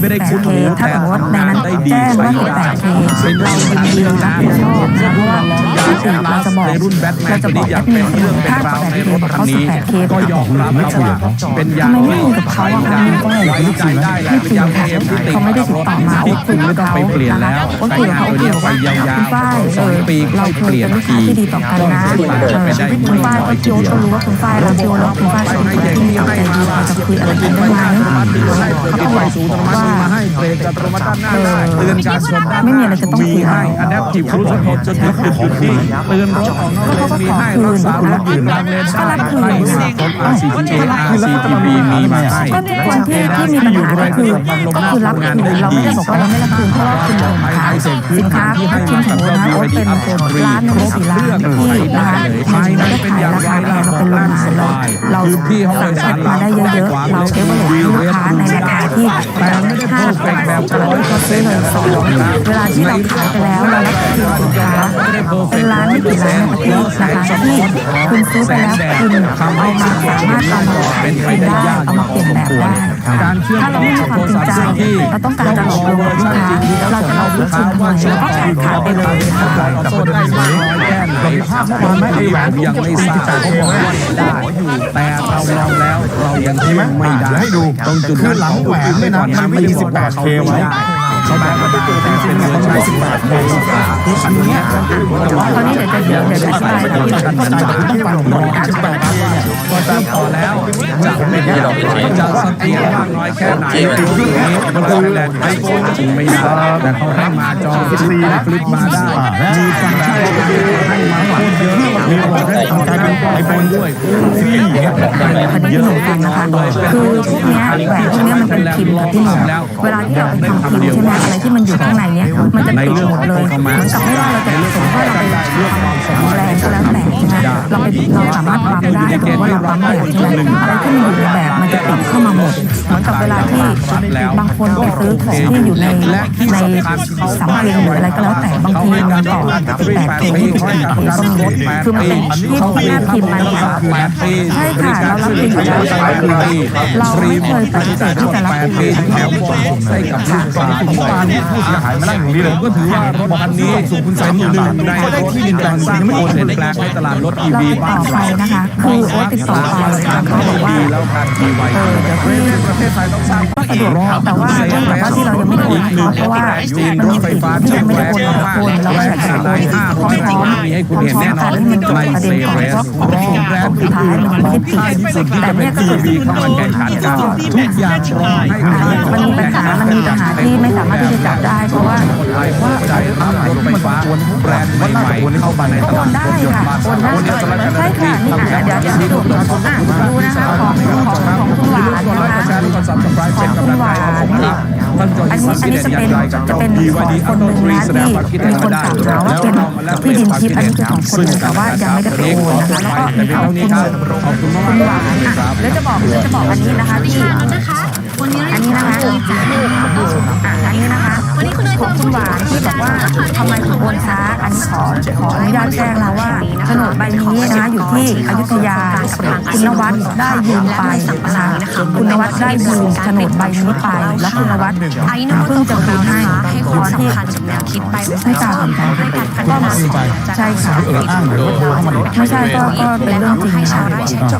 ไม่ได้คุ้นหูถ้าแต่สมมติว่าในนั้นได้ดีแจ้งใช้ว่าได้ 18K เป็นเราเรื่องยินดีเรื่องรันะบผิดชอบเพราะว่าลองยาเราจะบอกในรุ่นแบทแมเรานจะตัวบอนี้กอย่างแอดเป็มินนเรื่องเป็นราวในรถคันถ้าเขานี้ 18K ก็ยอมรับครับว่าเป็นยาทำไมไม่คุยกับเขาอะคะไว้ใจได้แหละเป็นยาเอ็มที่ติดเขาไม่ได้ติดต่อมาที่คุณไม่ต้องไปเปลี่ยนแล้วก็คุยกับเขาใช้คุยงานกับตัวว่านี้ไปยาวคุณฝ้ายๆสองปีเราค่อยเคเปยลี่ยนเป็นลูกค้าทีที่ดีต่อกันนะเออคุณฝ้ายก็โยก็รู้ว่าคุณฝ้ายรักโยแล้วคุณฝ้ายสนใจที่อยากจะดีเราจะคุยอะไรกันได้ไหมเขาก็บอกสูตรมาว่ามาให้เบรกอัตโนมัติด้านหน้าได้เตือนการชนด้านหน้าไม่มีอะไรจะต้องคุยมีให้ Adaptive Cruise Control จนถึงจุดหยุดที่เตือนรถออกนอกเลนมีให้รักษารถยืนกลางเลนได้ให้สากล RCTA RCTP มีมาให้ก็คนที่ที่มีปัญหาก็คือก็คือรับคืนเราไม่ได้บอกว่าเราไม่รับคืนเพราะว่าคุณลงขายสินค้าถ้าชิ้นสมมตินะโอ๊ตเป็นร้านหนึงสี่ล้านที่นะคะมันไม่ได้ขายราคาแพงเราเป็นโรงงานเราเราสั่งเก็บมาได้เยอะๆเราเก็บไว้ให้ลูกค้าในราคาที่ห้าแปดแบบร้อยเขาซื้อเลยสองเวลาที่เราขายไปแล้วเราได้คืนสินค้าเป็นร้านไม่กี่ร้านในประเทศนะคะที่คุณซื้อไปแล้วคุณเอามาสามารถเอามาขายคืนได้เอามาเปลี่ยนแบบได้ถ้าเราไม่มีความจริงใจเราต้องการจะหลอกลวงลูกค้าเราจะเอา ลูกค้าทำไมเราก็ขายขาดไปเลยโทษได้มากน้อยแค่ไหนภาพเมื่อวานไม่ไอ้แหวนยังไม่ทราบเขาบอกว่าได้อยู่แต่เราลองแล้วเรายังเชื่อไม่ได้ให้ดูต้องจุดคือหลังแหวนเนี่ยนะมันมี 18K ไว้เขาบอกว่าเป็นสิ่งที่ใช้ 18K อันเนี้ยตอนนี้เดี๋ยวจะเดี๋ยวเดี๋ยวจะอธิบายให้ดูกันกันต้องฟังร้อย 18K เนี่ ยก็จะพอแล้วจะไม่ได้จะสเตียมากน้อยแค่ไหนคือนี้มันคือแหละไอโฟนจริงไม่ได้แต่เขาให้มาจอฟลิปฟลิปมาได้มีฟังก์ชัน กให้ทำการเป็นไอโฟนด้วยฟรีอย่างเงี้ยคันนี้ที่หนูฟังนะคะคือพวกเนี้ยแหวนพวกเนี้ยมันเป็นพิมพ์ค่ะที่หนูเวลาที่เราไปทำพิมพ์ใช่ไหมอะไรที่มันอยู่ข้างในเนี้ยมันจะติดหมดเลยเหมือนกับไม่ว่าเราจะสมมติว่าเราไปทำแรงก็แล้วแต่ใช่ไหมเราไปเราสามารถปั๊มได้สมมติว่าเราปั๊มแบบใช่ไหมอะไรที่มันอยู่ในแบบมันจะติดเข้ามาหมดเหมือนกับเวลาที่บางคนไปซื้อของที่อยู่ในในสำเพ็งหรืออะไรก็แล้วแต่บางทีมันต่อ18 k 28 k ก็มีคือมันเป็นที่ที่แม่พิมพ์มันค่ะแปดปีใช่ค่ะเรารับพิมพ์อยู่แล้วเราไม่เคยปฏิเสธที่จะรับแปดพิปีมพ์แถวบอกให้กับลูกค้าถึงตอนนี้ผู้เสียหายมานั่งอยู่นี่เลยผมก็ถือว่ารถคันนี้สูงคุณสามหนึ่งในรถที่ดินแปลงสร้างโอนเปลี่ยนแปลงให้ตลาดรถเรา EV ติดบ้าต่อนไปเรานะคะคือโอ๊ตติดต่อไปเขาบอกว่าดีแล้วการดีไวเออเดี๋ยวพี่ประเทศไทยต้องสร้างก็สะดวกแต่ว่าเรื่องแบบว่าที่เรายังไม่โอนเขาเพราะว่ามันมีสิ่งที่ยังไม่ได้โอนกับคนเราอยากจะโอนพร้อมพร้อมพร้อมกันให้มันจบประเด็นก่อนเพราะของแบรนด์สุดท้ายมันไม่ได้ติดแต่เนี่ยก็คือ EV เข้ามาแข่งขันกันทุกอย่างรอให้มันมีปัญหามันมีปัญหาที่ไม่สามารถที่จะจับได้เพราะว่าไทยว่าใจทำรถไฟฟ้าแบรนด์ใหม่ๆเข้ามาในตโอลานดได้รถยนต์ค่ะบ้านโอนได้เราเนี่ยใช่ค่ะนี่ค่ะเดี๋ยวเดี๋ยวให้ดูอะดูนะคะของของของคุณหวานกดไลค์กดแชร์กดซับสไครป์เป็นกำลังใจให้ผมครับท่านจงอันนี้อันนี้จะเป็นจะเป็นของคนหนึ่งนะที่มีคนกล่าวหาว่าเป็นพี่ดินทิพย์อันนี้คือของคนหนึ่งแต่ว่ายังไม่ได้ไปโอนนะคะแล้วก็มีของคุณขอบคุณมากคุณหวานอะแล้วจะบอกแล้วจะบอกอันนี้นะคะที่นะคะวันนี้อันนี้นะคะ ของคุณหวานที่บอกว่าทำไมถึงโอนช้าอันนี้ขอขออนุญาตแจ้งนะว่าโฉนดใบนี้นะอยู่ที่อยุธยาคุณนวัดได้ยืมไปนะคะคุณนวัดได้ยืมโฉนดใบนี้ไป แล้วคุณนวัดไอ้นวัตเพิ่งจะคืนให้ให้ควาอมนที่สำคัญกับแนวคิดไปให้การสำคัญให้การพัฒก็นาใช่ค่ะอ้างหรือว่าโทรเข้ามาไม่ใช่ก็ก็เป็นเรื่องจริงนะคะ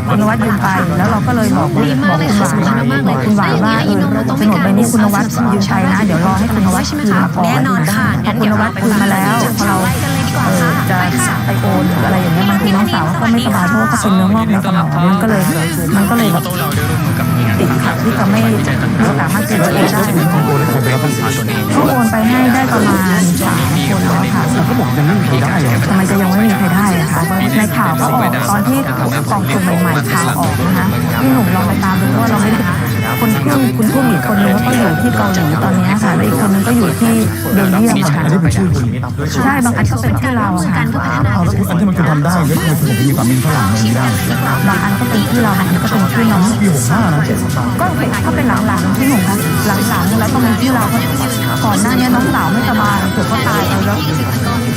คุณนวัดยืมไปแล้วเราก็เลยบอกบอกคุณหวานบอกคุณหวานว่าเออโฉนดใบนี้คุณนวัดยืมไปนะ เดี๋ยวรอให้คุณนวัดคืนมาก่อนแน่นอนค่ะพอคุณนวัดคืนมาแล้วพอเราไล่กันเลยดีกว่าเออค่ะจะไปโอนหรืออะไรอย่างเงี้ยบางทีน้องสาวก็ไม่สบายเพราะว่าเขาเป็นเนื้องอกในสมองมันก็เลยมันก็เลยแบบติดขัดที่จะไม่ไม่สามารถจะโอนได้เขาโอนไปให้ได้ประมาณสามคนแล้วค่ะเขาบอกยังไม่มีใครได้เหรอทำไมจะยังไม่มีใครได้อะคะในข่าวก็ออกตอนที่กล่องสุ่มใหม่ๆข่าวออกนะคะพี่หนุ่มลองไปตามดูว่าเราไม่ได้ คนพึ่งคุณพึ่งอีกคนนึงก็อยู่ที่เกาหลีตอนนี้ค่ะแล้วอีกคนนึงก็อยู่ที่เบลเยียมค่ะอันนี้เป็นชื่อคุณใช่บางอันก็เป็นที่เราอะค่ะเอาแล้วอันที่มันคือทำได้แล้วทำไมคุณถึงมีความมินฝรั่งไม่ได้บางอันก็เป็นที่เราบางอันก็เป็นที่น้องปีหกห้านะก็เป็นถ้าเป็นหลังๆที่หนุ่มคะหลังๆแล้วต้องเป็นที่เราก่อนหน้านี้น้องสาวไม่สบายเผื่อก็ตายไปแล้ว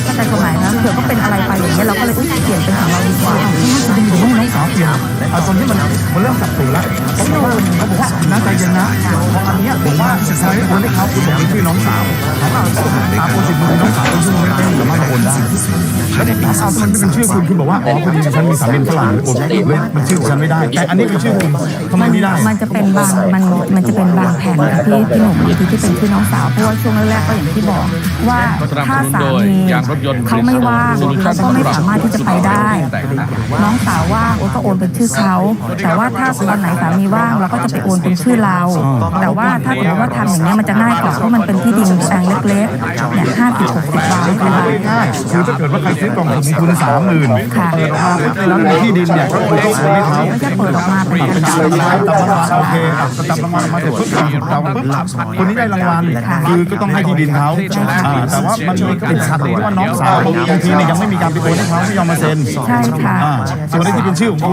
ก็ใจตรงไหนนะเผื่อก็เป็นอะไรไปอย่างเงี้ยเราก็เลยอุ๊ยเปลี่ยนเป็นของเราดีกว่าดีผมว่าน้องสาวเปลี่ยนเอาตอนนี้มัน มันเริ่มสับสนแล้วเขาบอกว่าเขาบอกว่าน่าใจเย็นนะเพราะอันเนี้ย ผมว่าใช้คนให้เขาคุณบอกชื่อน้องสาวเขาเอาตามโปรสิทธิ์มือน้องสาวเป็นชื่อไม่ได้สามารถโอนได้แล้วผมถามเอามันเป็นชื่อคุณคุณบอกว่าอ๋อพอดีฉันมีสามีฝรั่งเลยโอนเลยมันชื่อฉันไม่ได้ แต่อันนี้เป็นชื่อคุณทำไมไม่ได้ มันจะเป็นบางมันมันจะเป็นบางแผ่นกับพี่พี่หนุ่มบางทีที่เป็นชื่อน้องสาวเพราะว่าช่วงแรกๆก็อย่างที่บอกว่าถ้าสามีเขาไม่ว่างเราก็ไม่สามารถที่จะไปได้ น้องสาวว่างโอ้ก็โอนเป็นชื่อเขาแต่ว่าถ้าวันไหนสามีว่างเราก็จะไปโอนเป็นชื่อเรา แต่ว่าถ้าสมมติว่าทำอย่างนี้ยมันจะง่ายกว่าเพราะมันเป็นที่ดินแปลงเล็กๆเนี่ยห้าสิบหกสิบบาทนะคะง่ายคือถ้าเกิดว่าใครซื้อกล่องสุ่มของคุณสามหมื่นค่ะเปิดออกมาปุ๊บแล้วในที่ดินเนี่ยก็คือต้องโอนให้เขาไม่ใช่เปิดออกมาเป็นเป็นกการระรางดาษวัลตามรางวัลโอเคอะตามรางวัลมาเสร็จปุ๊บตามปุ๊บคนนี้ได้รางวัลคือก็ต้องให้ที่ดินเขาอ่าแต่ว่ามันมีติดขัดตรงที่ว่าน้องสาวบางทีเนี่ยยังไม่มีการไปโอนให้เขาไม่ยอมมาเซ็นใช่ค่ะอ่าส่วนไอ้ที่เป็นชื่อของคุณ